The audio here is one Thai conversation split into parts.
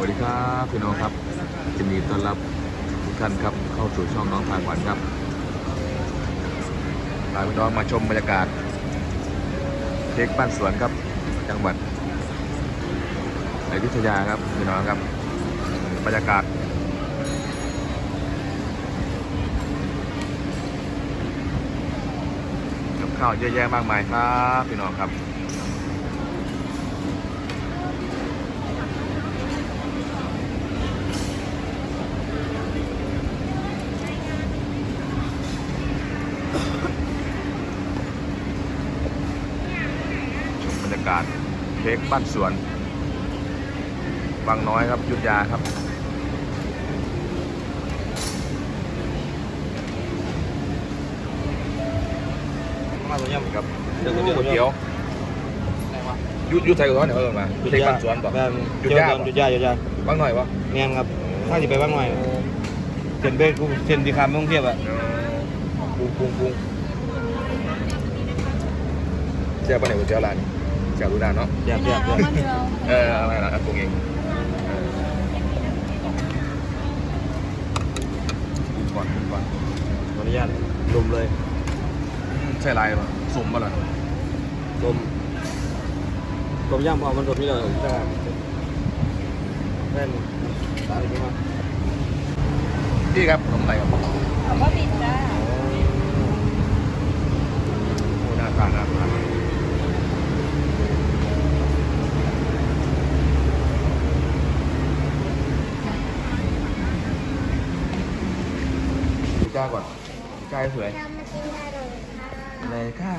วัสดีครับพี่น้องครับยินดีต้อนรับทุกท่านครับเข้าสู่ช่องน้องทางหวันครับพาพี่น้องมาชมบรรยากาศเค้กบ้านสวนครับ จังหวัดอยุธยาครับพี่น้องครับบรรยากาศกับข้าวเยอะแยะมากมายครับพี่น้องครับ ชมบรรยา กาศเค้กบ้านสวนบางน้อยครับอยุทธยาครับ มาตัวย่ำกับเดี๋ยวก๋ก๋วยวยเตี๋เตี๋ยยววอยุยุทธไทยก่อนเนี่ยเออมาเค้กบ้านสวนป่ะแบบหยุดเดี๋ยวยากหยุดยากหยุดยากบางหน่อยวะเมียนครับถ้าจะไปบ้างหน่อยเส้นเบสกูเส้นที่คำต้องเทียบอะปรุงปรุงปรุงเจ้าปะเนี่ยก๋วยเตี๋ยวร้านนี้ เจ้าดูด้านเนาะเทียบเทียบเทียบเออเอาไงล่ะปรุงเองเออปรุงก่อนปรุงก่อนขออนุญาตลุมเลยใช่ลายป่ะสุ่มป่ะล่ะลมลมย่ำพอมันลมนี่เลยใช่แม่นตายจริงมั้ยพี่ครับขนมอะไรครับขอบพระบินจ้าโอ้น่าทานน่าทาน ก้าก่อนพี่ก้าให้สวยทำมากินได้เลยค่ะเลยค่ะ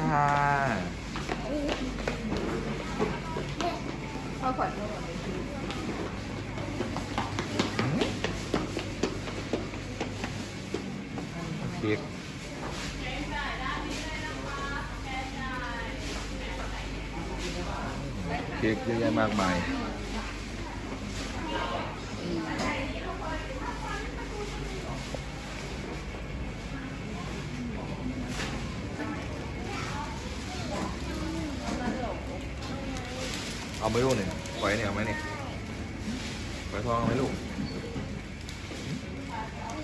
เอาขวดนมเค้กเค้กเยอะแยะมากมาย เอาไหม่ลูกหนึ่งไว้เนี่ยเอาไหมเนี่ยไว้ทองเอาไหมลูก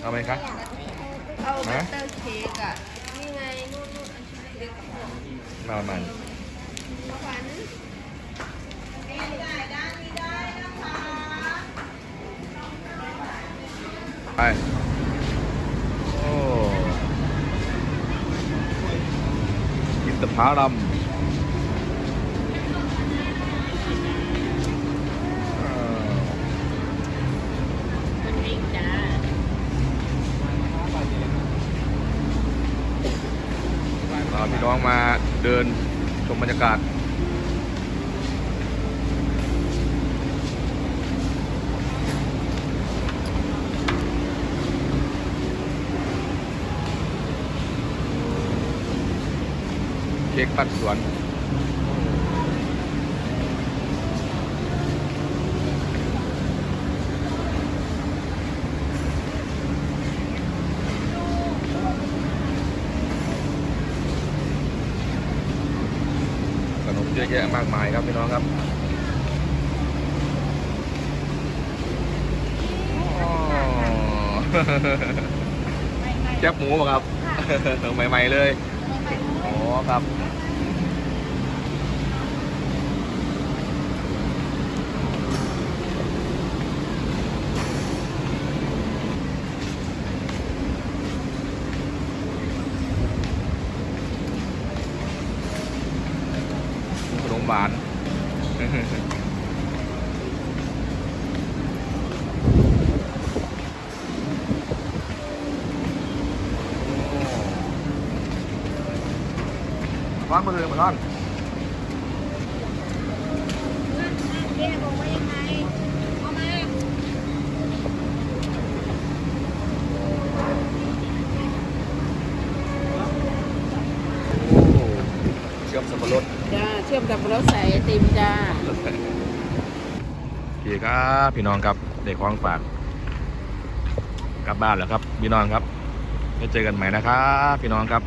เอาไหมคะเอาบัตเตอร์เค้กอะนี่ไงนู่นนู่นอันชิ้นเล็กๆของมามันขวัญไปโอ้กินแตะพาลำ น้องมาเดินชมบรรยากาศ เค้กปัดสวน นมเยอะแยะมากมายครับพี่น้องครับอ๋อแจ๊บหมูป่ะครับใหม่ๆเลย อ๋อครับ หวานร้อนมาเลยมาท่อนเรียกบอกว่ายังไงเอามาโอ้เชื่อมสับปะรดจ้า เชื่อมกับรถใส่ไอติมจ้าพี่คครับพี่น้องครับเด็กของฝากกลับบ้านแล้วครับ พี่น้องครับไว้เจอกันใหม่นะครับ พี่น้องครับ